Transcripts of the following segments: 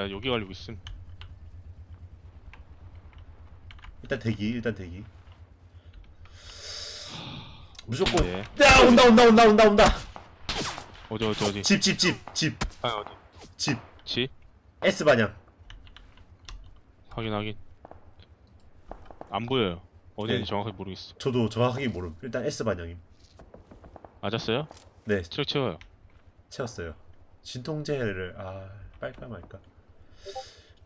나 여기 가려고 있음. 일단 대기 일단 대기 무조건 네. 야 온다 온다 온다 온다 온다 어디 어디 어디. 집 집 집집아 어디. 집 지? S 반향 확인 확인. 안 보여요. 어디인지 네. 정확하게 모르겠어. 저도 정확하게 모름 일단 S 반향임 맞았어요? 네 트럭 채워요. 채웠어요 진통제를 아 빨까 말까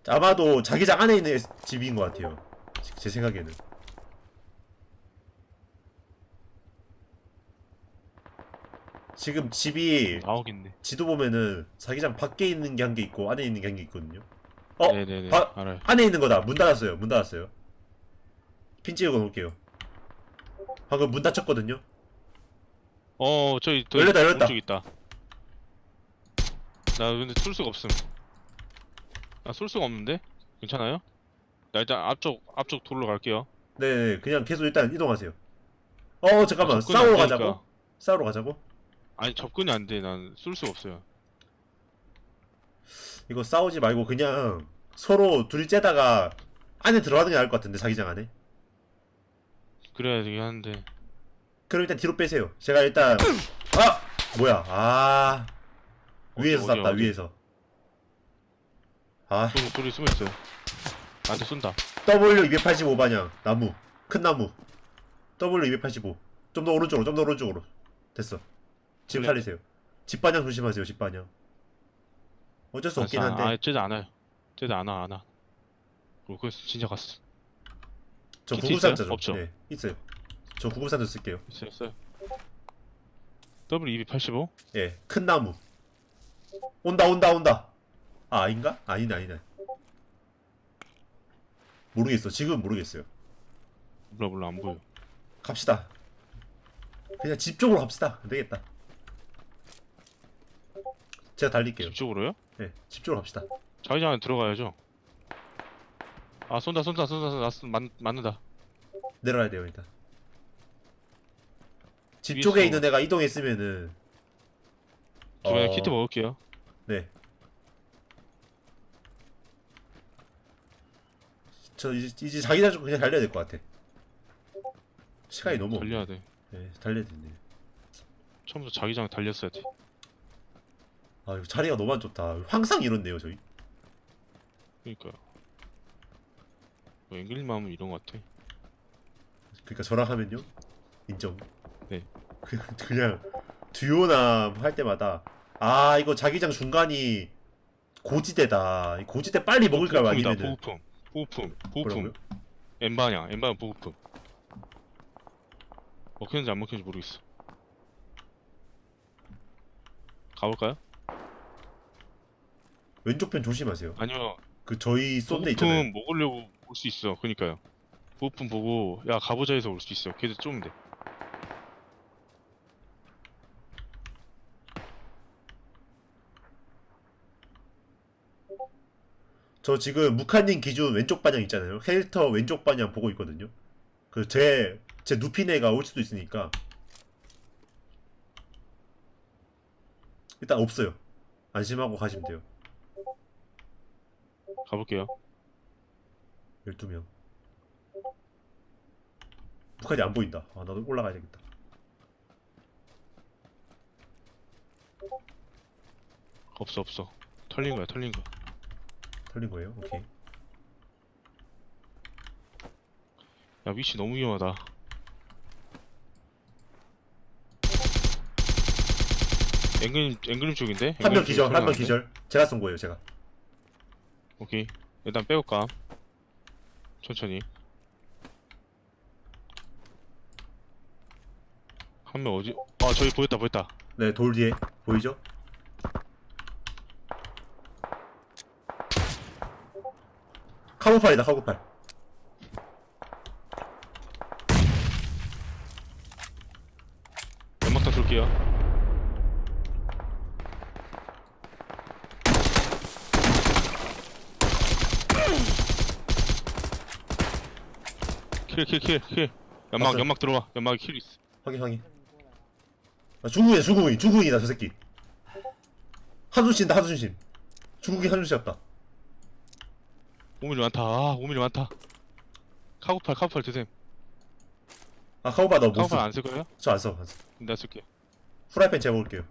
아마도 자기장 안에 있는 집인 것 같아요 제- 제 생각에는 지금 집이 나오겠네. 지도 보면은 자기장 밖에 있는 게 한 개 있고 안에 있는 게 한 개 있거든요. 어? 네네네. 바- 알아요. 안에 있는 거다. 문 닫았어요. 문 닫았어요. 핀 찍어 놓을게요. 방금 문 닫혔거든요. 어 저기 더 열렸다, 열렸다. 오른쪽 있다. 나 근데 쏠 수가 없음. 나쏠 수가 없는데? 괜찮아요? 나 일단 앞쪽 앞쪽 돌로 갈게요. 네, 그냥 계속 일단 이동하세요. 어, 잠깐만. 아, 접근이 싸우러 안 가자고. 싸우러 가자고. 아니 접근이 안 돼. 난 쏠 수가 없어요. 이거 싸우지 말고 그냥 서로 둘이 째다가 안에 들어가는 게 나을 것 같은데 자기장 안에. 그래야 되긴 하는데. 그럼 일단 뒤로 빼세요. 제가 일단 아 뭐야? 아 위에서 어디, 쐈다 어디? 위에서. 아 쏘, 소리 숨어 있어요. 나한테 쏜다. W 285 방향 나무 큰 나무 W 285 좀 더 오른쪽으로 좀 더 오른쪽으로 됐어 지금 그래. 살리세요 집 방향 조심하세요 집 방향 어쩔 수 없긴 한데 아, 쟤도 안 와요. 쟤도 안 와, 안 와. 어, 그래서 진짜 갔어. 저 키트 구급상자 있어요? 좀 없죠? 네 있어요 저 구급상자 쓸게요 있어요, 있어요. W285? 예큰 나무 온다 온다 온다 아 아닌가? 아니네 아니네 모르겠어 지금 모르겠어요 몰라, 몰라, 안 보여. 갑시다 그냥 집 쪽으로 갑시다 안 되겠다 제가 달릴게요 집 쪽으로요? 네, 집 쪽으로 갑시다 자기장 안에 들어가야죠. 아, 쏜다, 쏜다, 쏜다, 쏜다, 쏜- 맞, 맞는다. 내려가야 돼요 일단 집 위에서- 쪽에 있는 애가 이동했으면은 저 그냥 어, 키트 먹을게요. 네. 저 이제, 이제 자기장 쪽 그냥 달려야 될 것 같아 시간이 너무 없네. 달려야 돼. 네, 달려야 되네 처음부터 자기장 달렸어야 돼. 아 이거 자리가 너무 안 좋다 항상 이렇네요 저희 그니까요. 뭐 마음은 이런 것 같아. 그러니까 저랑 하면요 인정 네. 그, 그냥 듀오남 할 때마다 아 이거 자기장 중간이 고지대다 이 고지대 빨리 먹을 걸 보급품이다, 아니면은 보급품. 보급품. 뭐라고요? N방향, N방향 보급품. 먹히는지 안 먹히는지 모르겠어. 가볼까요? 왼쪽 편 조심하세요 아니면 그 저희 쏜데 있잖아요 보급품 먹으려고 올 수 있어. 그니까요. 보급품 보고 야 가보자 해서 올 수 있어. 걔도 좀 돼. 저 지금 무카님 기준 왼쪽 방향 있잖아요. 캐릭터 왼쪽 방향 보고 있거든요. 그 제제 애가 올 수도 있으니까 일단 없어요. 안심하고 가시면 돼요. 가볼게요. 12명. 무카이 안 보인다. 아, 나도 올라가야 되겠다. 없어 없어. 털린 거야 털린 거야. 털린 거예요? 오케이. 야 위치 너무 위험하다. 앵글님 앵글님 쪽인데? 한 명 앵글님 기절, 쪽에 한 명 나는데? 기절. 제가 쏜 거예요, 제가. 오케이. 일단 빼올까? 천천히. 한 명 어디? 아 저기 보였다 보였다. 네, 돌 뒤에. 보이죠? 카고팔이다, 카고팔. 연막탄 쏠게요. 킬 킬 킬 킬. 연막 봤어요. 연막 들어와. 연막에 킬 있어. 확인, 확인. 아, 중국이다, 중국인, 중국인이다, 저 새끼. 한순 씨다, 한순 씨. 중국인 한순 씨였다. 5mm 많다 아 5mm 많다 카고팔 카고팔 드셈 아 카우바 너못 카고팔 써. 안 쓸 거예요? 저 안 써. 안 써. 내가 쓸게 후라이팬 제가 먹을게요.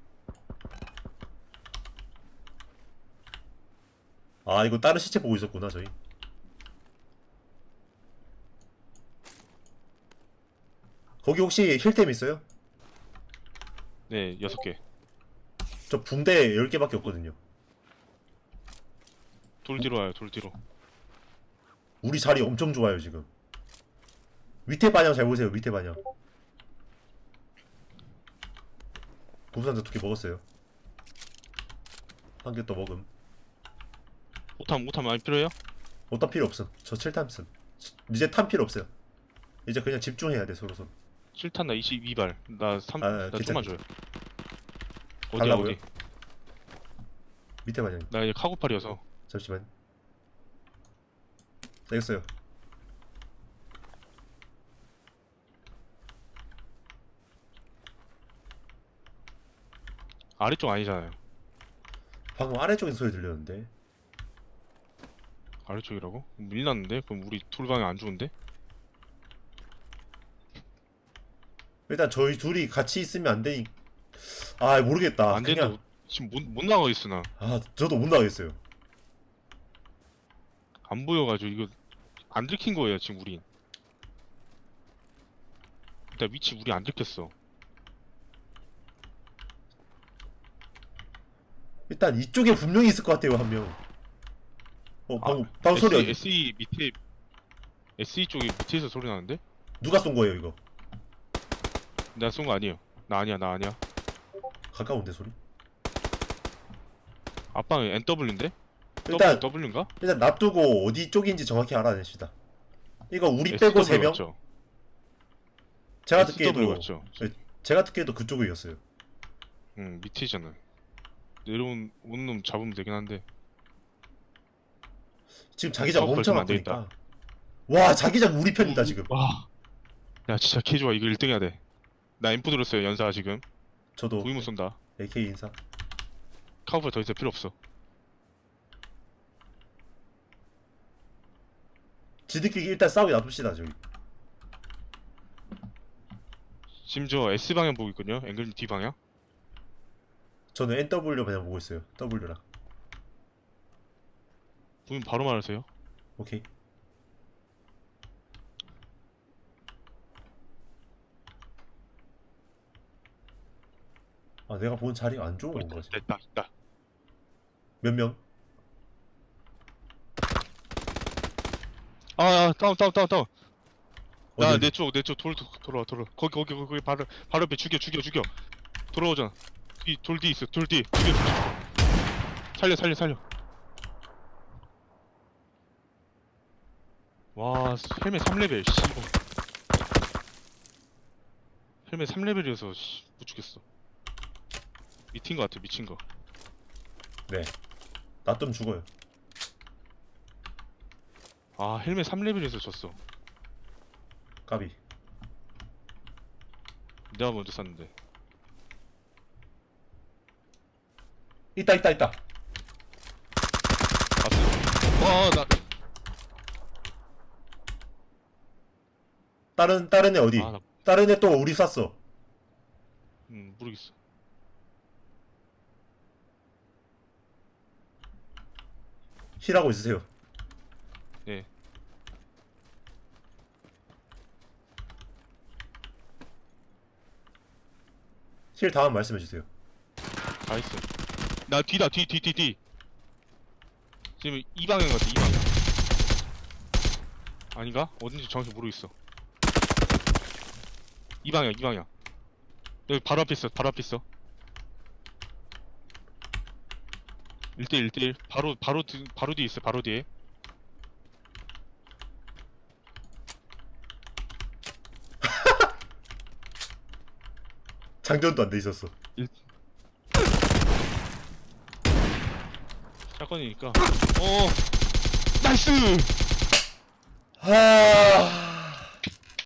아 이거 다른 시체 보고 있었구나 저희. 거기 혹시 힐템 있어요? 네 6개 저 붕대 10개밖에 없거든요. 돌 뒤로 와요 돌 뒤로 우리 자리 엄청 좋아요 지금. 밑에 반영 잘 보세요. 밑에 반영. 곰산자 두개 먹었어요. 한개또 먹음. 오탄 오탄 많이 필요해요? 어떤 필요 없음. 저 7탄 씀. 이제 탄 필요 없어요. 이제 그냥 집중해야 돼 서로 서로. 7탄 나 22발 나 3, 아, 나 괜찮아. 좀만 줘요 어디야 달라고요? 어디 밑에 반영. 나 이제 카고팔이어서 잠시만. 되겠어요. 아래쪽 아니잖아요 방금 아래쪽에서 소리 들렸는데. 아래쪽이라고? 밀났는데? 그럼 우리 돌방에 안 좋은데? 일단 저희 둘이 같이 있으면 안 되니. 아 모르겠다. 안 그냥 되는데 지금 못, 못 나가 있어 나 아 저도 못 나가겠어요. 안 보여가지고 이거 안 들킨 거예요 지금 우린 일단 위치 우리 안 들켰어 일단 이쪽에 분명히 있을 것 같아요 한 명. 어 방금 방금 소리 어디? SE, SE 밑에 SE 쪽에 밑에서 소리 나는데? 누가 쏜 거예요 이거? 내가 쏜 거 아니에요 나 아니야 나 아니야 가까운데 소리? 아빠는 NW인데? 일단 W인가? 일단 놔두고 어디 쪽인지 정확히 알아냅시다. 이거 우리 빼고 세 명? 맞죠? 제가 SW 듣기에도 맞죠? 제가 듣기에도 그쪽이었어요. 응 밑이잖아 내려온 오는 놈 잡으면 되긴 한데 지금 자기장 어, 엄청 걸치면 안 아프니까. 와 자기장 우리 편이다 지금. 와. 야 진짜 개 좋아 이거 1등 해야 돼나 엠프 들었어요 연사 지금 저도 보이면 쏜다 AK 인사. 카우보이 더 이상 필요 없어 지들끼리 일단 싸우게 놔둡시다 저기. 지금 저 S방향 보고 있거든요 앵글님 D방향 저는 NW 그냥 보고 있어요. W랑. 보면 바로 말하세요 오케이. 아 내가 본 자리가 안 좋은 어, 건가 지금? 있다 있다 몇 명? 아 아, 다운 다운 다운 다운. 어디? 야내 쪽 내 쪽 돌 돌아와 돌아 거기 거기 거기 바로 바로 옆에 죽여 죽여 죽여. 돌아오잖아. 뒤돌 뒤 있어 돌 뒤 죽여 죽여. 살려 살려 살려. 와 헬멧 3레벨 씨발 헬멧 3레벨이어서 씨, 못 죽겠어. 미친 거 같아 미친 거. 놔두면 죽어요. 아 헬멧 3레벨에서 졌어 까비. 내가 먼저 쐈는데 있다 있다 있다. 봤어 와나 다른 다른 애 어디? 아, 나, 다른 애 또 우리 쐈어. 음, 모르겠어. 힐하고 있으세요. 네. 힐 다음 말씀해 주세요. 다 있어. 나 뒤다, 뒤, 뒤, 뒤, 뒤. 지금 이 방향 같아, 이 방향. 아닌가? 어딘지 정확히 모르겠어. 이 방향, 이 방향. 여기 바로 앞에 있어, 바로 앞에 있어. 1대1, 1대1. 바로, 바로, 뒤, 바로 뒤에 있어, 바로 뒤에. 장전도 안 돼 있었어. 사건이니까. 어! 나이스! 하...